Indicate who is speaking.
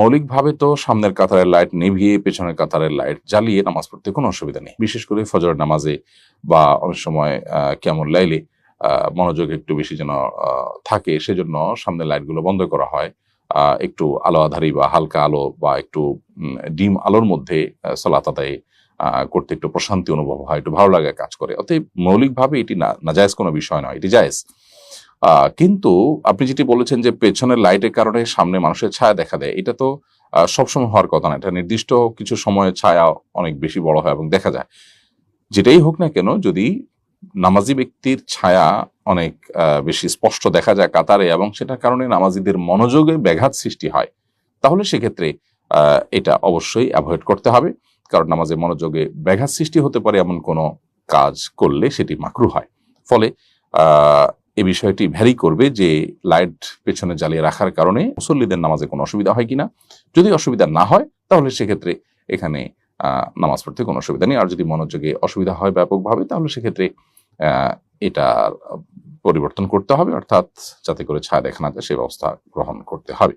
Speaker 1: মৌলিকভাবে তো সামনের কাতারের লাইট নিভিয়ে পেছনের কাতারের লাইট জ্বালিয়ে নামাজ পড়তে কোনো অসুবিধা নেই। বিশেষ করে ফজর নামাজে বা অনেক সময় কেমন লাইলে মনোযোগ একটু বেশি যেন থাকে, সেজন্য সামনের লাইটগুলো বন্ধ করা হয়। একটু আলো আধারি বা হালকা আলো বা একটু ডিম আলোর মধ্যে সালাত আদায় করতে একটু প্রশান্তি অনুভব হয়, একটু ভালো লাগে কাজ করে। অতএব মৌলিকভাবে এটি না, নাজায়জ কোনো বিষয় নয়, এটি জায়েজ। কিন্তু আপনি যেটি বলেছেন যে পেছনের লাইটের কারণে সামনে মানুষের ছায়া দেখা দেয়, এটা তো সবসময় হওয়ার কথা না। এটা নির্দিষ্ট কিছু সময়ে ছায়া অনেক বেশি বড় হয় এবং দেখা যায়। যেটাই হোক না কেন, যদি নামাজি ব্যক্তির ছায়া অনেক বেশি স্পষ্ট দেখা যায় কাতারে এবং সেটার কারণে নামাজিদের মনোযোগে ব্যাঘাত সৃষ্টি হয়, তাহলে সেক্ষেত্রে এটা অবশ্যই অ্যাভয়েড করতে হবে। কারণ নামাজের মনোযোগে ব্যাঘাত সৃষ্টি হতে পারে এমন কোনো কাজ করলে সেটি মাকরু হয়। ফলে এই বিষয়টি ভ্যারি করবে যে লাইট পেছনে জ্বালিয়ে রাখার কারণে মুসল্লিদের নামাজে কোনো অসুবিধা হয় কিনা। যদি অসুবিধা না হয়, তাহলে সেক্ষেত্রে এখানে নামাজ পড়তে কোনো অসুবিধা নেই। আর যদি মনোযোগে অসুবিধা হয় ব্যাপকভাবে, তাহলে সেক্ষেত্রে এটা পরিবর্তন করতে হবে। অর্থাৎ যাতে করে ছায়া দেখা না যায় সে ব্যবস্থা গ্রহণ করতে হবে।